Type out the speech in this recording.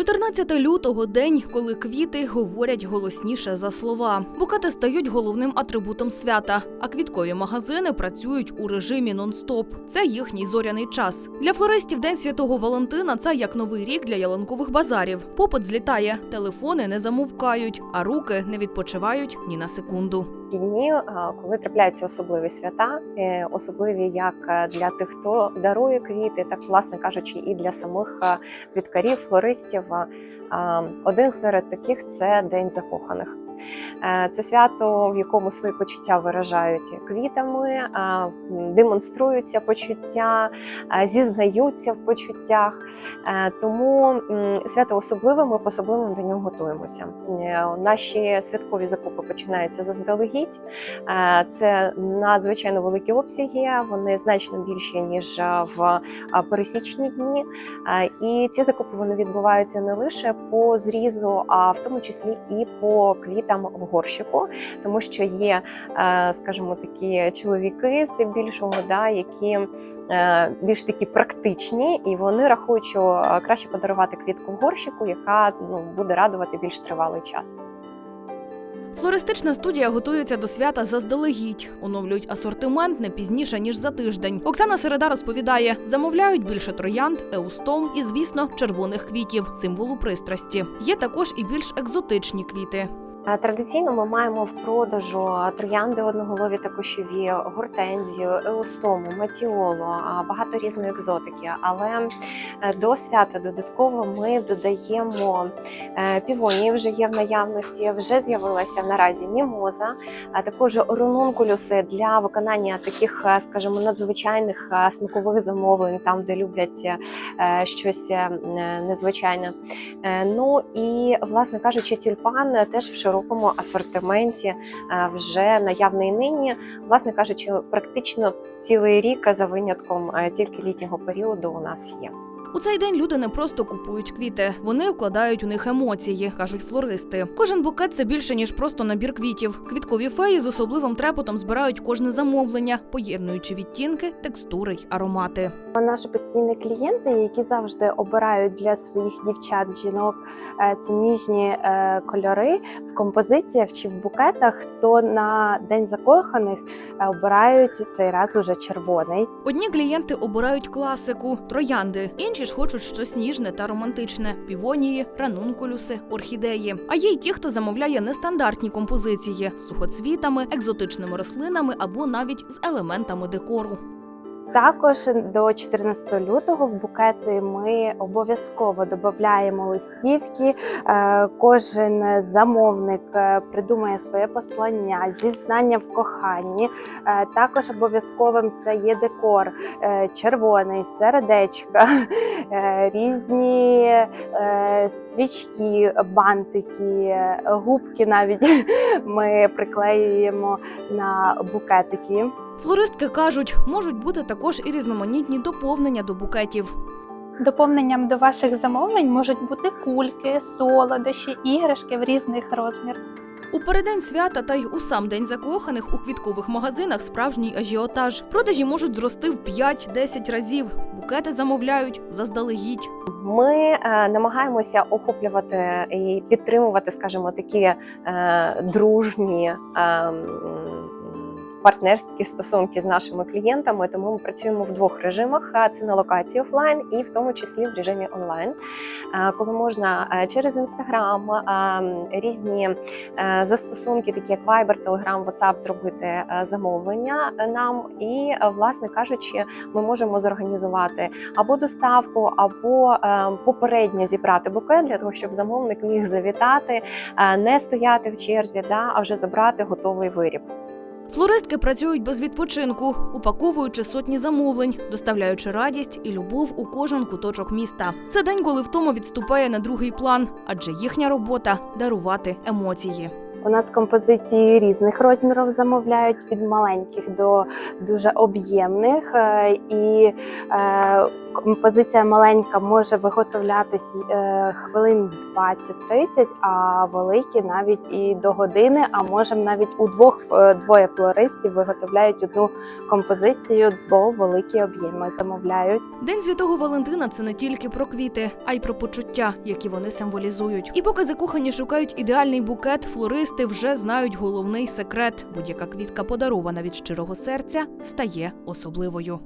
14 лютого день, коли квіти говорять голосніше за слова. Букети стають головним атрибутом свята, а квіткові магазини працюють у режимі нон-стоп. Це їхній зоряний час. Для флористів День Святого Валентина це як новий рік для ялинкових базарів. Попит злітає, телефони не замовкають, а руки не відпочивають ні на секунду. Ті дні, коли трапляються особливі свята, е, особливі як е, для тих, хто дарує квіти, так власне кажучи, і для самих е, квіткарів, флористів. Один серед таких це День закоханих. Е, Це свято, в якому свої почуття виражають квітами, е, демонструються почуття, е, зізнаються в почуттях. Тому свято особливе, ми по-особливому до нього готуємося. Наші святкові закупи починаються заздалегідь. Це надзвичайно великі обсяги, вони значно більші ніж в пересічні дні. І ці закупи вони відбуваються не лише по зрізу, а в тому числі і по квітам в горщику, тому що є, е, скажімо, такі чоловіки здебільшого, да, які е, більш такі практичні, і вони рахують, що е, краще подарувати квітку в горщику, яка ну, буде радувати більш тривалий час. Флористична студія готується до свята заздалегідь. Оновлюють асортимент не пізніше ніж за тиждень. Оксана Середа розповідає, замовляють більше троянд, еустом і, звісно, червоних квітів, символу пристрасті. Є також і більш екзотичні квіти. Традиційно ми маємо в продажу троянди одноголові та кущові, гортензію, еустому, матіолу, багато різної екзотики. Але е, до свята додатково ми додаємо е, півонії, вже є в наявності, вже з'явилася наразі мімоза, а також рунункулюси для виконання таких, е, скажімо, надзвичайних смакових замовлень, там де люблять щось незвичайне. Ну і власне кажучи, тюльпан теж в широкому асортименті е, вже наявний нині. Власне кажучи, практично цілий рік за винятком е, тільки літнього періоду у нас є. У цей день люди не просто купують квіти, вони вкладають у них емоції, кажуть флористи. Кожен букет це більше ніж просто набір квітів. Квіткові феї з особливим трепотом збирають кожне замовлення, поєднуючи відтінки, текстури й аромати. Наші постійні клієнти, які завжди обирають для своїх дівчат, жінок е, ці ніжні е, кольори в композиціях чи в букетах, то на день закоханих е, обирають цей раз уже червоний. Одні клієнти обирають класику троянди, інші ж хочуть щось ніжне та романтичне: півонії, ранункулюси, орхідеї. А є й ті, хто замовляє нестандартні композиції з сухоцвітами, екзотичними рослинами або навіть з елементами декору. Також до 14 лютого в букети ми обов'язково додаємо листівки. Е, Кожен замовник е, придумає своє послання, зізнання в коханні. Е, Також обов'язковим це є декор червоний, сердечка, різні стрічки, бантики, губки навіть ми приклеюємо на букетики. Флористки кажуть, можуть бути також і різноманітні доповнення до букетів. Доповненням до ваших замовлень можуть бути кульки, солодощі, іграшки в різних розмірах. У переддень свята та й у сам день закоханих у квіткових магазинах справжній ажіотаж. Продажі можуть зрости в 5-10 разів. Букети замовляють заздалегідь. Ми е, намагаємося охоплювати і підтримувати, скажімо, такі е, дружні. Е, Партнерські стосунки з нашими клієнтами, тому ми працюємо в двох режимах: це на локації офлайн і в тому числі в режимі онлайн, коли можна через інстаграм різні застосунки, такі як Viber, Telegram, WhatsApp, зробити замовлення нам, і, власне кажучи, ми можемо зорганізувати або доставку, або попередньо зібрати букет для того, щоб замовник міг завітати, не стояти в черзі, да, а вже забрати готовий виріб. Флористки працюють без відпочинку, упаковуючи сотні замовлень, доставляючи радість і любов у кожен куточок міста. Це день, коли втома відступає на другий план, адже їхня робота дарувати емоції. У нас композиції різних розмірів замовляють від маленьких до дуже об'ємних. Е, І е, композиція маленька може виготовлятись е, хвилин 20-30, а великі навіть і до години. А можемо навіть у двох двоє флористів виготовляють одну композицію, бо великі об'єми замовляють. День святого Валентина це не тільки про квіти, а й про почуття, які вони символізують. І поки закохані шукають ідеальний букет, флористи вже знають головний секрет: будь-яка квітка, подарована від щирого серця, стає особливою.